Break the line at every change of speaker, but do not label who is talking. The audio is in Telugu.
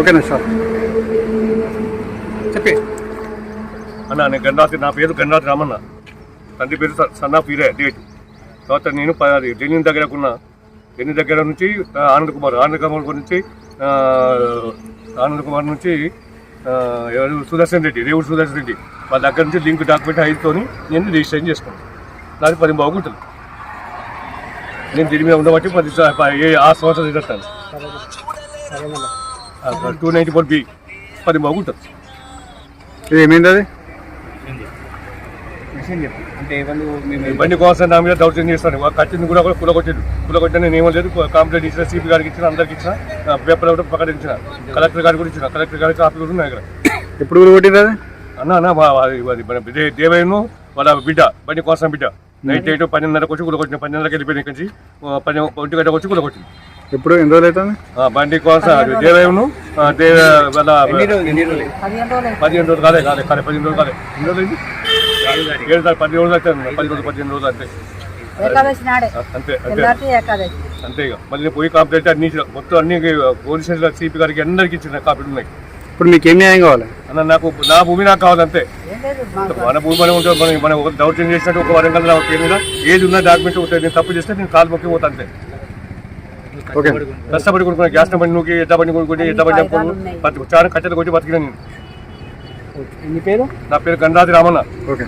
ఓకేనా సార్. చెప్పి.
అన్న నేను గండాతి నా పేరు గండాతి రామన్న. తండ్రి పేరు స- సన్నా పీరే డేట్. తర్వాత నేను ప- అది ఢిల్లీ దగ్గరకున్న ఢిల్లీ దగ్గర నుంచి ఆనంద్ కుమార్ ఆనంద్ కుమార్ గురించి ఆ, ఆనంద్ కుమార్ నుంచి సుదర్శన్ రెడ్డి రేవుడు సుదర్శన్ రెడ్డి. వాళ్ళ దగ్గర నుంచి లింక్ డాక్యుమెంట్ ఐదుతోని నేను రిజిస్ట్రేషన్ చేసుకున్నాను. నాది పది బాగుంటుంది నేను దీని మీద ఉండబట్టి పది ఏ ఆ సంవత్సరం చేస్తాను టూ నైంటీ ఫోర్ బి పది బాగుంటుంది
ఇది ఏమైంది అది?
బండి కోసం నా మీద దౌర్జన్యం చేస్తాను. కట్టింది కూడా కూడా కులగొట్టాడు కులగొట్టిన నేను ఏమో లేదు. కంప్లైంట్ ఇచ్చిన సిపి గారికి ఇచ్చిన అందరికి ఇచ్చిన పేపర్ కూడా ప్రకటించిన కలెక్టర్ గారికి కూడా ఇచ్చిన. కలెక్టర్ గారికి కాపీ కూడా ఉన్నాయి ఇక్కడ.
ఎప్పుడు కూడా కొట్టింది అది?
అన్న అన్న దేవయ్యను వాళ్ళ బిడ్డ బండి కోసం బిడ్డ. నైట్ ఎయిట్ పన్నెండున్నరకు వచ్చి కులగొట్టిన. పన్నెండున్నరకి వెళ్ళిపోయిన నుంచి. ఆ, పన్నె ఒంటి గంటకు వచ్చి కులగొట్టింది.
ఎప్పుడు ఎన్ని రోజులు అవుతుంది?
ఆ, బండి కోసం అది దేవయ్యను ఆ, దేవ వాళ్ళ
ఎన్ని రోజులు ఎన్ని రోజులు?
పదిహేను రోజులు. కాలే కాలే కాలే పదిహేను రోజులు కాలే. ఎన్ని రోజులు అయింది? ఏడు సార్ పది రోజులు అయితే పది రోజులు పదిహేను రోజులు అంతే. అంతే అంతే. అంతే ఇక. మళ్ళీ పోయి కంప్లైంట్ అన్ని. మొత్తం అన్ని పోలీస్ స్టేషన్ సిపి గారికి అందరికి ఇచ్చిన కాపీలు ఉన్నాయి.
ఇప్పుడు మీకు ఏం న్యాయం కావాలి?
అన్న నాకు నా భూమి నాకు
లేదు మా-
మన భూమి మనం ఉంటుంది మనం మనం ఒక దౌర్జన్యం చేసినట్టు ఒక వరంగల్ ఏది ఉన్న డాక్యుమెంట్ ఒకటి. నేను తప్పు చేస్తే నేను కాలు మొక్కి పోతా అంతే. కష్టపడి కొనుక్కున్నా గ్యాస్ బండి నువ్వు ఎడ్ల బండి కొనుక్కుంటే ఎడ్ల బండి బతుకు చాలా కట్టెలు కొట్టి బతికిన నేను. నా పేరు గండాది రామన్న.
ఓకే.